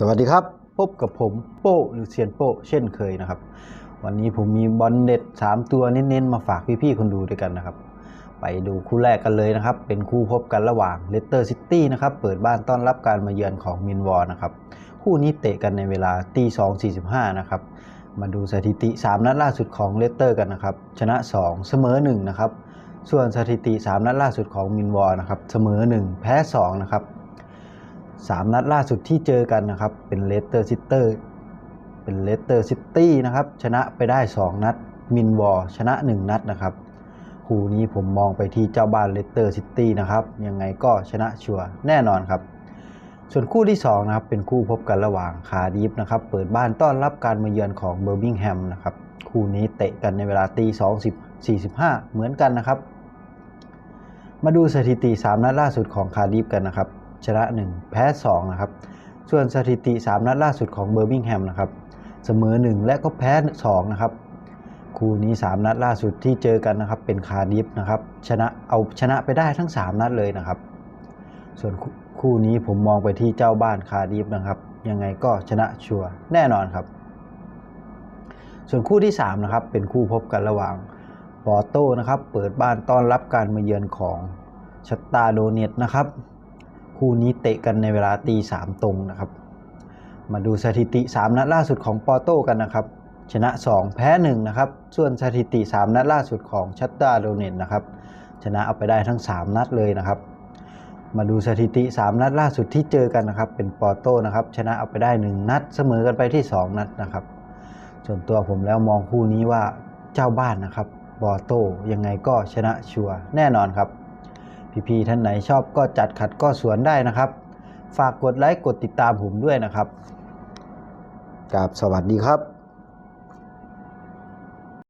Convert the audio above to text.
สวัสดีครับพบกับผมโป้หรือเซียนโป้เช่นเคยนะครับ วันนี้ผมมีบอลเด็ด 3 ตัวเน้นๆมาฝากพี่ๆคนดูด้วยกันนะครับ ไปดูคู่แรกกันเลยนะครับ เป็นคู่พบกันระหว่างเลสเตอร์ซิตี้นะครับเปิดบ้านต้อนรับการมาเยือนของมินวอร์นะครับ คู่นี้เตะกันในเวลาตี2.45นะครับ มาดูสถิติ 3 นัดล่าสุดของเลสเตอร์กันนะครับ ชนะ 2 เสมอ1นะครับส่วนสถิติ 3 นัดล่าสุดของมินวอร์นะครับเสมอ 1 แพ้2นะครับ 3 นัดล่าสุดที่เจอกันนะครับ เป็นเลสเตอร์ซิตี้เป็นเลสเตอร์ซิตี้นะครับชนะไปได้ 2 นัดมินวอร์ชนะ 1 นัดนะครับคู่นี้ผมมองไปที่เจ้าบ้านเลสเตอร์ซิตี้นะครับยังไงก็ชนะชัวร์แน่นอนครับ ส่วนคู่ที่2นะครับเป็นคู่พบกันระหว่างคาร์ดิฟนะครับเปิดบ้านต้อนรับการมาเยือนของเบอร์มิงแฮมนะครับคู่นี้เตะกันในเวลาตี2 45เหมือนกันนะครับ มาดูสถิติ 3 นัดล่าสุดของคาร์ดิฟกันนะครับ ชนะ 1 แพ้2นะครับ ส่วนสถิติ 3 นัดล่าสุดของเบอร์มิงแฮมนะครับ เสมอ 1 และก็แพ้ 2 นะครับ คู่นี้ 3 นัดล่าสุดที่เจอกันนะครับ เป็นคาร์ดิฟนะครับ ชนะเอาชนะไปได้ทั้ง 3 นัดเลยนะครับ ส่วนคู่นี้ผมมองไปที่เจ้าบ้านคาร์ดิฟนะครับ ยังไงก็ชนะชัวร์แน่นอนครับส่วนคู่ที่ 3 นะครับ เป็นคู่พบกันระหว่างปอโต้นะครับ เปิดบ้านต้อนรับการมาเยือนของชัตตาโดเนตนะครับ คู่นี้เตะกันในเวลาตีสามตรงนะครับ มาดูสถิติ 3 นัดล่าสุดของปอร์โตกันนะครับ ชนะ 2 แพ้ 1 นะครับ ส่วนสถิติ 3 นัดล่าสุดของชัตตาโดเนตนะครับ ชนะเอาไปได้ทั้ง 3 นัดเลยนะครับ มาดูสถิติ 3 นัดล่าสุดที่เจอกันนะครับ เป็นปอร์โตนะครับ ชนะเอาไปได้ 1 นัด เสมอกันไปที่ 2 นัดนะครับ ส่วนตัวผมแล้วมองคู่นี้ว่าเจ้าบ้านนะครับปอร์โตยังไงก็ชนะชัวร์แน่นอนครับ พี่ๆท่านไหนชอบก็จัดขัดก็สวนได้นะครับ ฝากกดไลค์กดติดตามผมด้วยนะครับกราบสวัสดีครับ